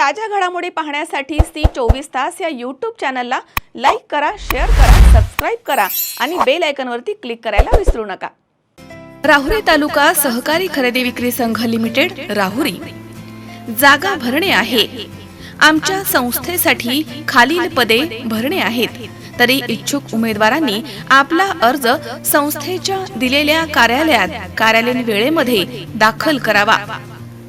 ताज्या घडामोडी पाहण्यासाठी सी चोवीस तास या यूट्यूब चॅनलला लाईक करा शेअर करा सबस्क्राईब करा आणि बेल आयकॉनवरती क्लिक करायला विसरू नका. राहुरी तालुका सहकारी खरेदी विक्री संघ लिमिटेड राहुरी. जागा भरणे आहे. आमच्या संस्थेसाठी खालील पदे भरणे आहेत. तरी इच्छुक उमेदवारांनी आपला अर्ज संस्थेच्या दिलेल्या कार्यालयात कार्यालयीन वेळेमध्ये दाखल करावा.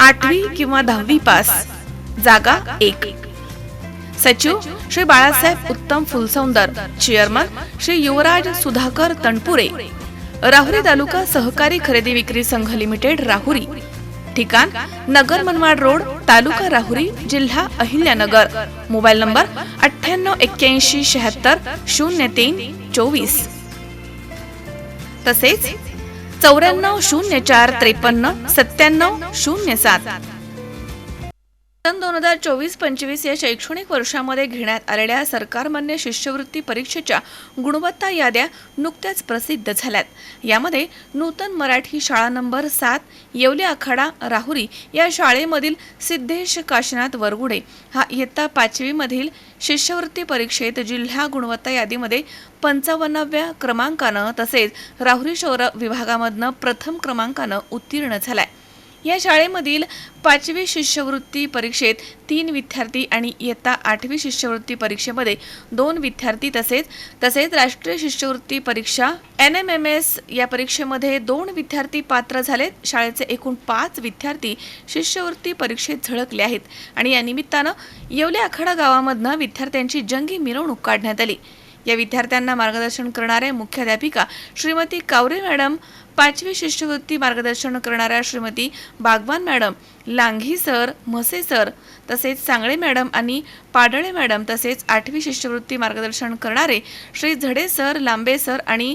आठवी किंवा दहावी पास. जागा एक. सचिव श्री बाळासाहेब उत्तम फुलसौंदर चेअरमन श्री युवराज सुधाकर तणपुरे राहुरी तालुका सहकारी खरेदी विक्री संघ लिमिटेड राहुरी. ठिकाण नगर मनमाड रोड तालुका राहुरी जिल्हा अहिल्यानगर. मोबाईल नंबर अठ्ठ्याण्णव एक्क्याऐंशी शहात्तर शून्य तीन चोवीस. तसेच चौऱ्याण्णव शून्य चार त्रेपन्न सत्त्याण्णव शून्य सात. सन दोन हजार चोवीस पंचवीस या शैक्षणिक वर्षामध्ये घेण्यात आलेल्या सरकारमान्य शिष्यवृत्ती परीक्षेच्या गुणवत्ता याद्या नुकत्याच प्रसिद्ध झाल्यात. यामध्ये नूतन मराठी शाळा नंबर सात येवले आखाडा राहुरी या शाळेमधील सिद्धेश काशीनाथ वरगुडे हा इयत्ता पाचवीमधील शिष्यवृत्ती परीक्षेत जिल्हा गुणवत्ता यादीमध्ये पंचावन्नाव्या क्रमांकानं तसेच राहुरी शौर विभागामधनं प्रथम क्रमांकानं उत्तीर्ण झालाय. या शाळेमधील पाचवी शिष्यवृत्ती परीक्षेत तीन विद्यार्थी आणि इयत्ता आठवी शिष्यवृत्ती परीक्षेमध्ये दोन विद्यार्थी तसेच तसेच राष्ट्रीय शिष्यवृत्ती परीक्षा एन एम एम एस या परीक्षेमध्ये दोन विद्यार्थी पात्र झालेत. शाळेचे एकूण पाच विद्यार्थी शिष्यवृत्ती परीक्षेत झळकले आहेत आणि या निमित्तानं येवले आखाडा गावामधनं विद्यार्थ्यांची जंगी मिरवणूक काढण्यात आली. या विद्यार्थ्यांना मार्गदर्शन करणाऱ्या मुख्याध्यापिका श्रीमती कावरे मॅडम पाचवी शिष्यवृत्ती मार्गदर्शन करणाऱ्या Shrimati Bagwan madam Langhi sir Mhase sir तसेच सांगळे मॅडम आणि पाडळे मॅडम तसेच आठवी शिष्यवृत्ती मार्गदर्शन करणारे श्री झडे सर लांबे सर आणि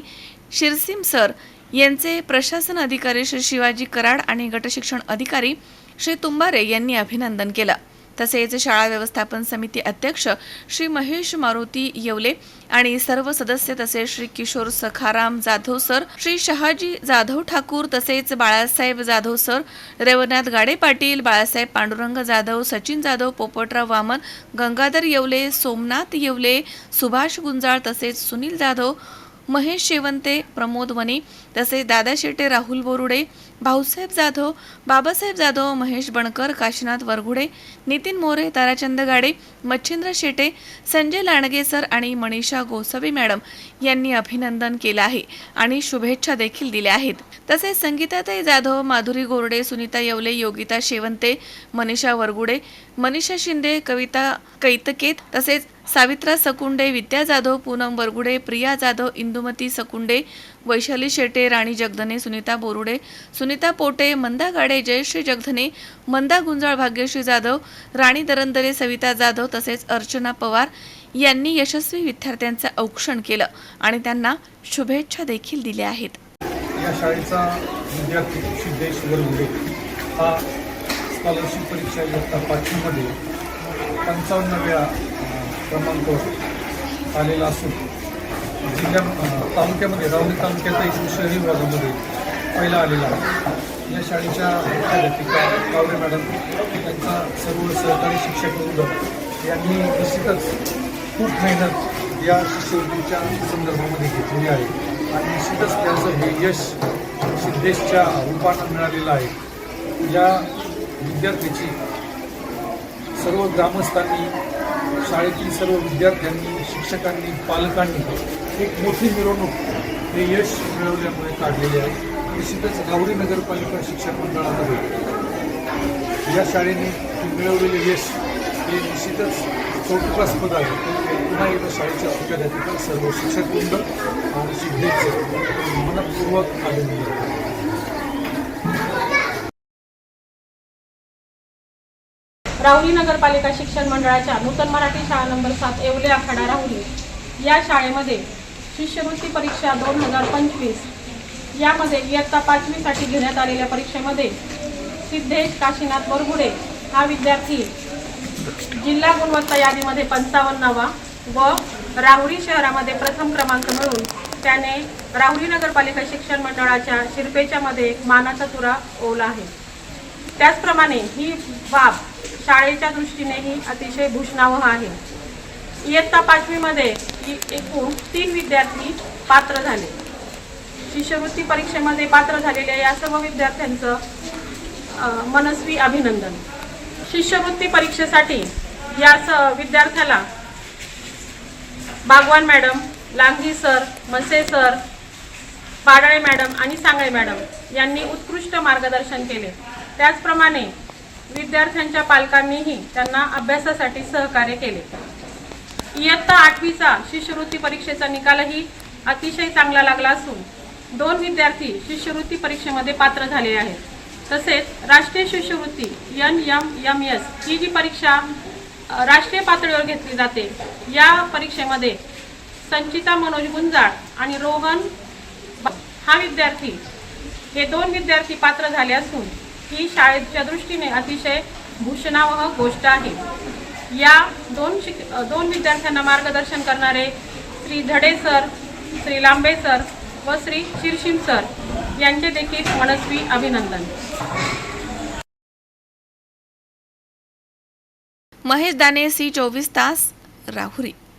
शिरसिम सर यांचे प्रशासन अधिकारी श्री शिवाजी कराड आणि गटशिक्षण अधिकारी श्री तुंबारे यांनी अभिनंदन केलं. तसेच शाळा व्यवस्थापन समिती अध्यक्ष श्री महेश मारुती येवले आणि सर्व सदस्य तसेच श्री किशोर सखाराम जाधव सर श्री शहाजी जाधव ठाकूर तसेच बाळासाहेब जाधव सर रेवनाथ गाडे पाटील बाळासाहेब पांडुरंग जाधव सचिन जाधव पोपटराव वामन गंगाधर येवले सोमनाथ येवले सुभाष गुंजाळ तसेच सुनील जाधव महेश शेवंते प्रमोद वने तसेच दादा शेटे राहुल बोरुडे भाऊसाहेब जाधव बाबासाहेब जाधव महेश बणकर काशीनाथ वरघुडे नितीन मोरे ताराचंद गाडे मच्छिंद्र शेटे संजय लांडगे सर आणि मनीषा गोसावी मॅडम यांनी अभिनंदन केलं आहे आणि शुभेच्छा देखील दिल्या आहेत. तसेच संगीताताई जाधव माधुरी गोरडे सुनीता येवले योगिता शेवंते मनीषा वरगुडे मनीषा शिंदे कविता कैतकेत तसेच सावित्रा सकुंडे विद्या जाधव पूनम बरगुडे प्रिया जाधव इंदुमती सकुंडे वैशाली शेटे राणी जगधने सुनीता बोरुडे सुनीता पोटे मंदा गाडे जयश्री जगधने मंदा गुंजाळ भाग्यश्री जाधव राणी दरंदरे सविता जाधव तसेच अर्चना पवार यांनी यशस्वी विद्यार्थ्यांचं औक्षण केलं आणि त्यांना शुभेच्छा देखील दिल्या आहेत. या शाळेचा विद्यार्थी सिद्धेश वरगुडे हा स्कॉलरशिप परीक्षा इयत्ता पाचवीमध्ये पंचावन्नाव्या क्रमांक आलेला असून जिल्ह्या तालुक्यामध्ये रावणी तालुक्याच्या एकूण शहरी विभागामध्ये पहिला आलेला आहे. या शाळेच्या मुख्याध्यापिका कावरे मॅडम त्यांचा सर्व सहकारी शिक्षक वृद्ध यांनी निश्चितच खूप मेहनत या शिष्यवृत्तीच्या संदर्भामध्ये घेतलेली आहे. आणि निश्चितच त्यांचं हे यश सिद्धेशच्या रूपानं मिळालेलं आहे. या विद्यार्थ्याची सर्व ग्रामस्थांनी शाळेतील सर्व विद्यार्थ्यांनी शिक्षकांनी पालकांनी एक मोठी मिरवणूक हे यश मिळवल्यामुळे काढलेली आहे. निश्चितच गावरी नगरपालिका शिक्षक मंडळामध्ये या शाळेने मिळवलेले यश हे निश्चितच कौतुकास्पद आहे. पुन्हा एकदा शाळेच्या मुख्याध्यापिका सर्व शिक्षक वृंद आणि शिक्षक मनपूर्वक आलेली आहे राहुरी नगरपालिका शिक्षण मंडळाच्या नूतन मराठी शाळा नंबर सात येवले आखाडा राहुरी या शाळेमध्ये शिष्यवृत्ती परीक्षा दोन हजार पंचवीस. यामध्ये इयत्ता पाचवीसाठी घेण्यात आलेल्या परीक्षेमध्ये सिद्धेश काशीनाथ बरगुडे हा विद्यार्थी जिल्हा गुणवत्ता यादीमध्ये पंचावन्नावा व राहुरी शहरामध्ये प्रथम क्रमांक मिळवून त्याने राहुरी नगरपालिका शिक्षण मंडळाच्या शिरपेच्यामध्ये मानाचा तुरा ओवला आहे. त्याचप्रमाणे ही बाब शाळेच्या दृष्टीनेही अतिशय भूषणावह आहे. इयत्ता पाचवीमध्ये एकूण तीन विद्यार्थी पात्र झाले. शिष्यवृत्ती परीक्षेमध्ये पात्र झालेल्या या सर्व विद्यार्थ्यांचं मनस्वी अभिनंदन. शिष्यवृत्ती परीक्षेसाठी या स विद्यार्थ्याला Bagwan madam Langi sir Mase sir Padale madam आणि सांगळे मॅडम यांनी उत्कृष्ट मार्गदर्शन केले. त्याचप्रमाणे विद्यार्थ्यांच्या पालकांनीही त्यांना अभ्यासासाठी सहकार्य केले. इयत्ता आठवीचा शिष्यवृत्ती परीक्षेचा निकालही अतिशय चांगला लागला असून दोन विद्यार्थी शिष्यवृत्ती परीक्षेमध्ये पात्र झाले आहेत. तसेच राष्ट्रीय शिष्यवृत्ती एन एम एम एस ही जी परीक्षा राष्ट्रीय पातळीवर घेतली जाते या परीक्षेमध्ये संचिता मनोज गुंजाळ आणि रोहन हा विद्यार्थी हे दोन विद्यार्थी पात्र झाले असून ही शाळेच्या दृष्टीने अतिशय भूषणावह गोष्ट आहे. या दोन शिक दोन विद्यार्थ्यांना मार्गदर्शन करणारे श्री धडे सर श्री लांबे सर व श्री शिरशिम सर यांचे देखील मनस्वी अभिनंदन. महेश दाने सी चोवीस तास राहुरी.